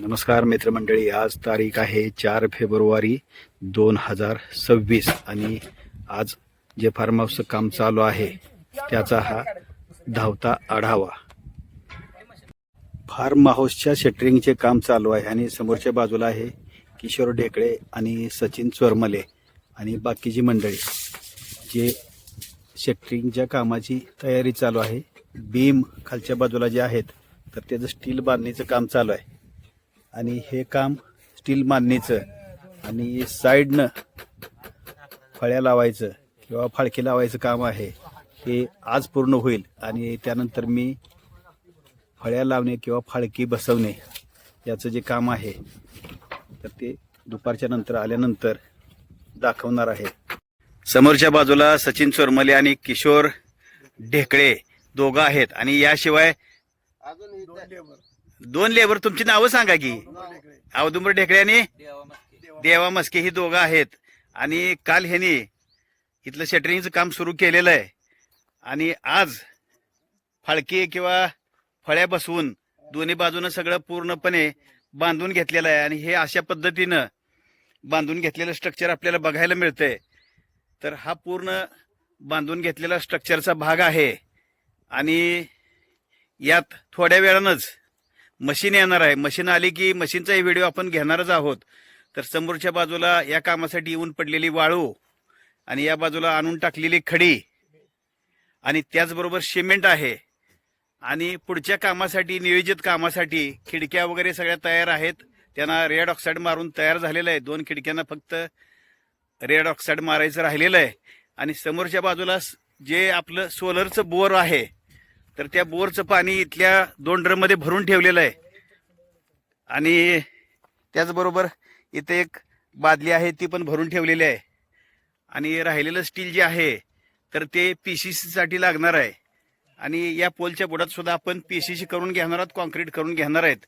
नमस्कार मित्रमंडळी आज तारीख आहे चार फेब्रुवारी दोन हजार सव्वीस आणि आज जे फार्म हाऊसचं काम चालू आहे त्याचा हा धावता आढावा. फार्म हाऊसच्या शटरिंगचे काम चालू आहे आणि समोरच्या बाजूला आहे किशोर ढेकळे आणि सचिन चोरमले आणि बाकीची मंडळी. जे शटरिंगच्या कामाची तयारी चालू आहे बीम खालच्या बाजूला जे आहेत तर त्याचं स्टील बांधणीचं काम चालू आहे. आणि हे काम स्टील बांधणीचं आणि साईडनं फळ्या लावायचं किंवा फाळकी लावायचं काम आहे हे आज पूर्ण होईल आणि त्यानंतर मी फळ्या लावणे किंवा फाळकी बसवणे याचं जे काम आहे तर ते दुपारच्या नंतर आल्यानंतर दाखवणार आहे. समोरच्या बाजूला सचिन चोरमले आणि किशोर ढेकळे दोघं आहेत आणि याशिवाय दोन लेबर तुमची नावं सांगा की. अवदुंबर ढेकळे आणि देवा मस्के ही दोघं आहेत. आणि काल ह्यानी इथलं शटरिंगचं काम सुरू केलेलं आहे. आणि आज फाळकी किंवा फळ्या बसवून दोन्ही बाजूनं सगळं पूर्णपणे बांधून घेतलेलं आहे. आणि हे अशा पद्धतीनं बांधून घेतलेलं स्ट्रक्चर आपल्याला बघायला मिळतंय. तर हा पूर्ण बांधून घेतलेला स्ट्रक्चरचा भाग आहे. आणि यात थोड्या वेळानंच मशीन येणार आहे. मशीन आली की मशीनचाही व्हिडिओ आपण घेणारच आहोत. तर समोरच्या बाजूला या कामासाठी येऊन पडलेली वाळू आणि या बाजूला आणून टाकलेली खडी आणि त्याचबरोबर सिमेंट आहे. आणि पुढच्या कामासाठी नियोजित कामासाठी खिडक्या वगैरे सगळ्या तयार आहेत. त्यांना रेड ऑक्साईड मारून तयार झालेलं आहे. दोन खिडक्यांना फक्त रेड ऑक्साईड मारायचं राहिलेलं आहे. आणि समोरच्या बाजूला जे आपलं सोलरचं बोर आहे तर त्या बोरचं पाणी इथल्या दोन ड्रममध्ये भरून ठेवलेलं आहे. आणि त्याचबरोबर इथे एक बादली आहे ती पण भरून ठेवलेली आहे. आणि राहिलेलं स्टील जे आहे तर ते पी सी सीसाठी लागणार आहे. आणि या पोलच्या बोर्डात सुद्धा आपण पी सी सी करून घेणार आहोत कॉन्क्रीट करून घेणार आहेत.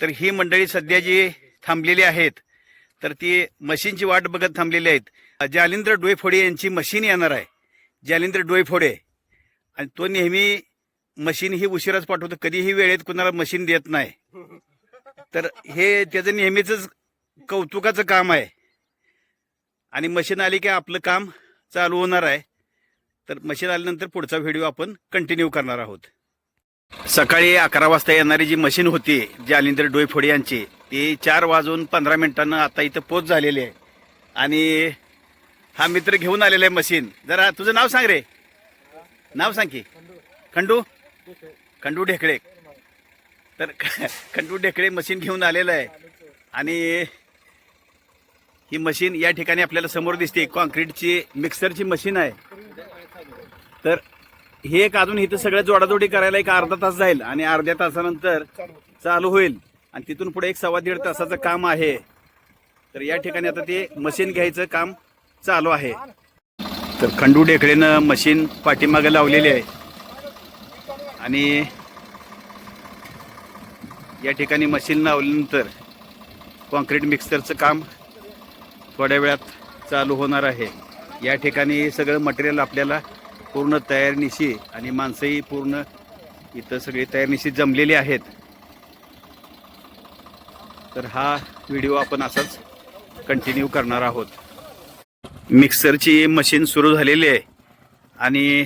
तर ही मंडळी सध्या जी थांबलेली आहेत तर ती मशीनची वाट बघत थांबलेली आहेत. जालिंद्र डोईफोडे यांची मशीन येणार आहे. जालिंद्र डोईफोडे. आणि तो नेहमी मशीन ही उशिराच पाठवतो. कधीही वेळेत कुणाला मशीन देत नाही. तर हे त्याचं नेहमीच कौतुकाचं काम आहे. आणि मशीन आली की आपलं काम चालू होणार आहे. तर मशीन आल्यानंतर पुढचा व्हिडिओ आपण कंटिन्यू करणार आहोत. सकाळी अकरा वाजता येणारी जी मशीन होती जालिंदर डोईफोडे यांची ती चार वाजून पंधरा मिनिटांनं आता इथं पोच झालेली आहे. आणि हा मित्र घेऊन आलेला आहे मशीन. जरा तुझं नाव सांग रे. नाव सांग की. खंडू. खंडू ढेकळे. तर खंडू ढेकळे मशीन घेऊन आलेलं आहे. आणि ही मशीन या ठिकाणी आपल्याला समोर दिसते. कॉन्क्रीटची मिक्सरची मशीन आहे. तर हे एक अजून इथं सगळं जोडाजोडी करायला एक अर्धा तास जाईल. आणि अर्ध्या तासानंतर चालू होईल. आणि तिथून पुढे एक सव्वा दीड तासाचं काम आहे. तर या ठिकाणी आता ते मशीन घ्यायचं काम चालू आहे. तर खंडू ढेकळेनं मशीन पाठीमागे लावलेली आहे. आणि या ठिकाणी मशीन लावल्यानंतर कॉन्क्रीट मिक्सरचं काम थोड्या वेळात चालू होणार आहे. या ठिकाणी सगळं मटेरियल आपल्याला पूर्ण तयारनिशी आणि माणसंही पूर्ण इथं सगळी तयारनिशी जमलेली आहेत. तर हा व्हिडिओ आपण असाच कंटिन्यू करणार आहोत. मिक्सरची मशीन सुरू झालेली आहे. आणि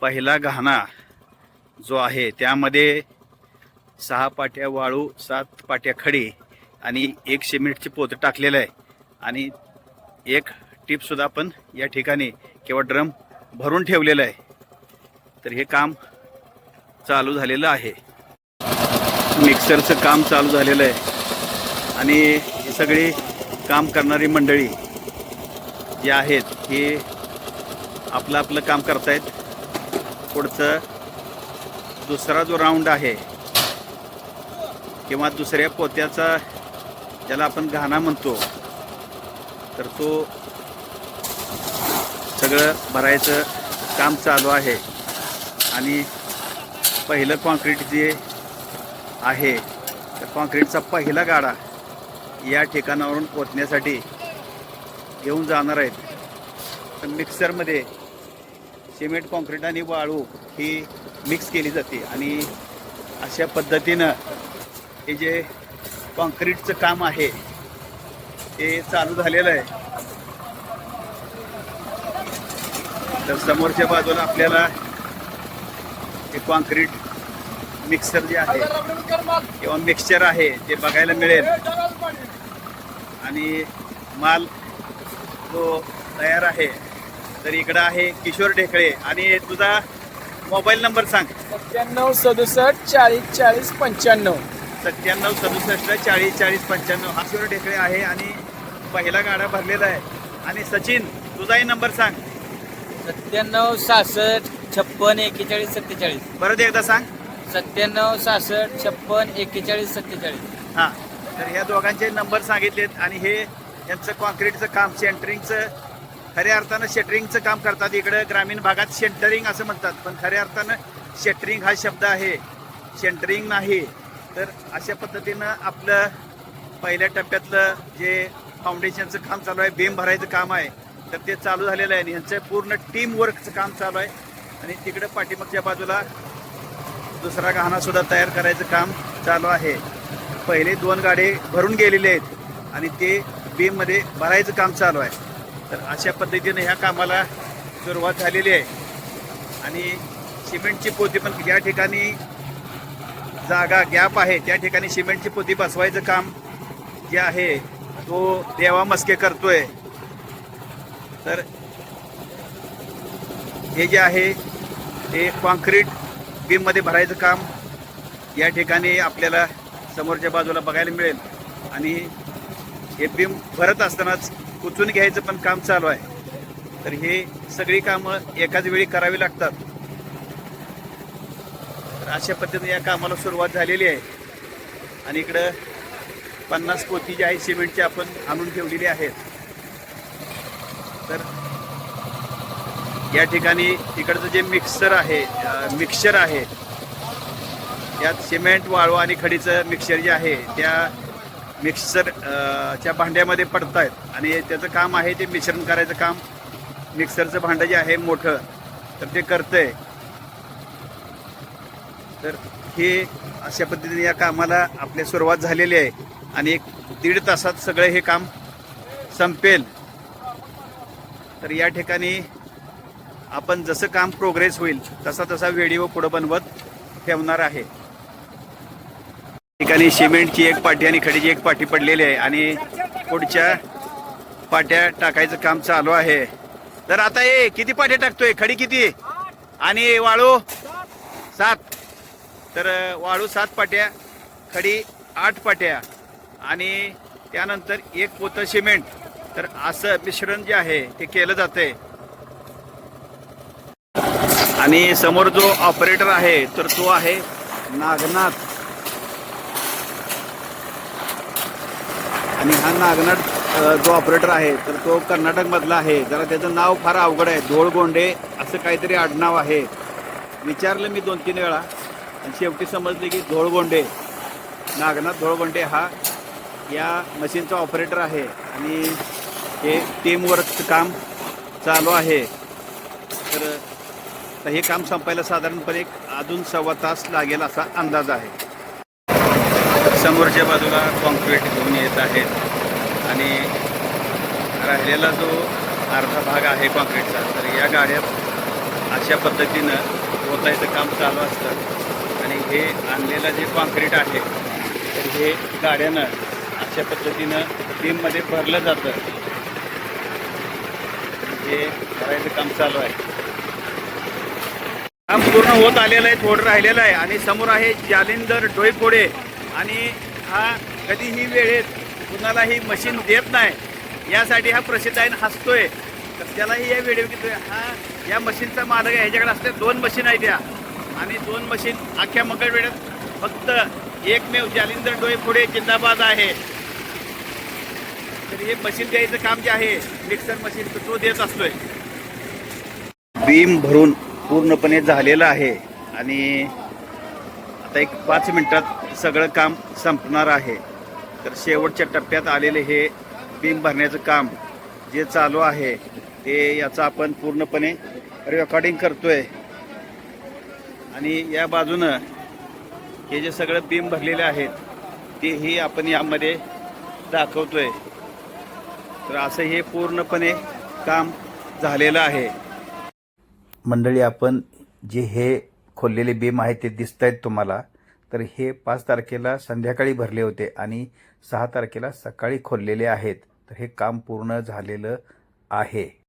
पहिला घाणा जो आहे त्यामध्ये सहा पाट्या वाळू सात पाट्या खडी आणि एक सिमेंटचे पोत टाकलेलं आहे. आणि एक टीपसुद्धा आपण या ठिकाणी किंवा ड्रम भरून ठेवलेलं आहे. तर हे काम चालू झालेलं आहे. मिक्सरचं काम चालू झालेलं आहे. आणि ही सगळी काम करणारी मंडळी जी आहेत हे आपलं आपलं काम करतायत. पुढचं दुसरा जो राऊंड आहे किंवा दुसऱ्या पोत्याचा ज्याला आपण घाणा म्हणतो तर तो सगळं भरायचं काम चालू आहे. आणि पहिलं कॉन्क्रीट जे आहे तर कॉन्क्रीटचा पहिला गाडा या ठिकाणावरून पोचण्यासाठी घेऊन जाणार आहेत. तर मिक्सरमध्ये सिमेंट कॉन्क्रीट आणि वाळू ही मिक्स केली जाते. आणि अशा पद्धतीनं हे जे कॉन्क्रीटचं काम आहे ते चालू झालेलं आहे. तर समोरच्या बाजूला आपल्याला हे कॉन्क्रीट मिक्सर जे आहे किंवा मिक्सचर आहे ते बघायला मिळेल. आणि माल जो तयार आहे तर इकडं आहे किशोर ढेकळे. आणि तुझा मोबाईल नंबर सांग. सत्त्याण्णव सदुसष्ट चाळीस चाळीस पंच्याण्णव. सत्त्याण्णव सदुसष्ट चाळीस चाळीस पंच्याण्णव. हा किशोर ढेकळे आहे आणि पहिला गाडा भरलेला आहे. आणि सचिन तुझाही नंबर सांग. सत्त्याण्णव सहासष्ट छप्पन एक्केचाळीस सत्तेचाळीस. परत एकदा सांग. सत्त्याण्णव सहासष्ट छप्पन एक्केचाळीस सत्तेचाळीस. हां. तर ह्या दोघांचे नंबर सांगितलेत आणि हे यांचं कॉन्क्रीटचं काम सेंटरिंगचं खऱ्या अर्थानं शटरिंगचं काम करतात इकडं. ग्रामीण भागात शेंटरिंग असं म्हणतात. पण खऱ्या अर्थानं शटरिंग हा शब्द आहे. शेंटरिंग नाही. तर अशा पद्धतीनं आपलं पहिल्या टप्प्यातलं जे फाउंडेशनचं काम चालू आहे बेम भरायचं काम आहे तर ते चालू झालेलं आहे. आणि यांचं पूर्ण टीम वर्कचं काम चालू आहे. आणि तिकडं पाठीमागच्या बाजूला दुसरा गहाणासुद्धा तयार करायचं काम चालू आहे. पहिले दोन गाडे भरून गेलेले आहेत. आणि ते बीममध्ये भरायचं काम चालू आहे. तर अशा पद्धतीने ह्या कामाला सुरुवात झालेली आहे. आणि सिमेंटची पोती पण ज्या ठिकाणी जागा गॅप आहे. त्या ठिकाणी सिमेंटची पोती बसवायचं काम जे आहे तो देवा मस्के करतोय. तर हे जे आहे ते कॉन्क्रीट बीममध्ये भरायचं काम या ठिकाणी आपल्याला समोरच्या बाजूला बघायला मिळेल. आणि हे बीम भरत असतानाच कुचून घ्यायचं पण काम चालू आहे. तर हे सगळी कामं एकाच वेळी करावी लागतात. तर अशा पद्धतीने या कामाला सुरुवात झालेली आहे. आणि इकडं पन्नास पोती जी आहे सिमेंटची आपण आणून ठेवलेली आहेत. तर या ठिकाणी इकडचं जे मिक्सर आहे मिक्सर आहे यात सिमेंट वाळू आणि खडीचं मिक्सर जे आहे त्या मिक्सर च्या भांड्यामध्ये पडत आहेत आणि त्याचं काम आहे ते मिश्रण करायचं काम. मिक्सरचं भांडं जे आहे मोठं तर ते करतंय. तर हे अशा पद्धतीने या कामाला आपली सुरुवात झालेली आहे. आणि एक दीड तासात सगळं हे काम संपेल. तर या ठिकाणी आपण जसं काम प्रोग्रेस होईल तसा तसा व्हिडिओ पुढं बनवत ठेवणार आहे. ठिकाणी सिमेंटची एक पाठी आणि खडीची एक पाठी पडलेली आहे आणि पुढच्या पाट्या टाकायचं काम चालू आहे. तर आता हे किती पाट्या टाकतोय? खडी किती? आणि वाळू? सात. तर वाळू सात पाट्या खडी आठ पाट्या आणि त्यानंतर एक पोतं सिमेंट. तर असं मिश्रण जे आहे ते केलं जाते आणि समोर जो ऑपरेटर आहे तर तो आहे नागनाथ. आणि हा नागनाथ जो ऑपरेटर आहे तर तो कर्नाटकमधला आहे. जरा त्याचं नाव फार अवघड आहे. धोळगोंडे असं काहीतरी आडनाव आहे. विचारलं मी दोन तीन वेळा. आणि शेवटी समजले की धोळगोंडे नागनाथ धोळगोंडे हा या मशीनचा ऑपरेटर आहे. आणि हे टीमवर्कचं काम चालू आहे. तर तर हे काम संपायला साधारणपणे एक अजून सव्वा तास लागेल असा अंदाज आहे. समोरच्या बाजूला कॉन्क्रीट घेऊन येत आहेत. आणि राहिलेला जो अर्धा भाग आहे कॉन्क्रीटचा तर या गाड्यात अशा पद्धतीनं पोचायचं काम चालू असतं. आणि हे आणलेलं जे कॉन्क्रीट आहे तर हे गाड्यानं अशा पद्धतीनं टीममध्ये भरलं जातं. हे करायचं काम चालू आहे. काम पूर्ण होत आलेलं आहे थोडं राहिलेलं आहे. आणि समोर आहे जालिंदर डोईफोडे. आणि हा कधीही वेळेत कुणालाही मशीन देत नाही यासाठी हा प्रसिद्ध आहे हसतो हसतोय. तर त्यालाही या व्हिडिओ घेतो हा या मशीनचा मालक आहे. ह्याच्याकडे असल्या दोन मशीन आहेत त्या आणि दोन मशीन अख्ख्या वेळेत फक्त एकमेव जालिंदर पुढे जिंदाबाद आहे. तर हे मशीन द्यायचं काम जे आहे मिक्सर मशीन तर तो देत असतोय. बीम भरून पूर्णपणे झालेलं आहे. आणि आता एक पाच मिनटात सगळं काम संपणार आहे. तर शेवटच्या टप्प्यात आलेले हे बीम भरण्याचं काम जे चालू आहे ते याचं आपण पूर्णपणे रेकॉर्डिंग करतोय. आणि या बाजूनं हे जे सगळं बीम भरलेले आहेत तेही आपण यामध्ये दाखवतोय. तर असं हे पूर्णपणे काम झालेलं आहे. मंडळी आपण जे हे खोललेले बीम आहे ते दिसत आहेत तुम्हाला. तर हे पाच तारखेला संध्याकाळी भरले होते आणि सहा तारखेला सकाळी खोललेले आहेत. तर हे काम पूर्ण झालेलं आहे.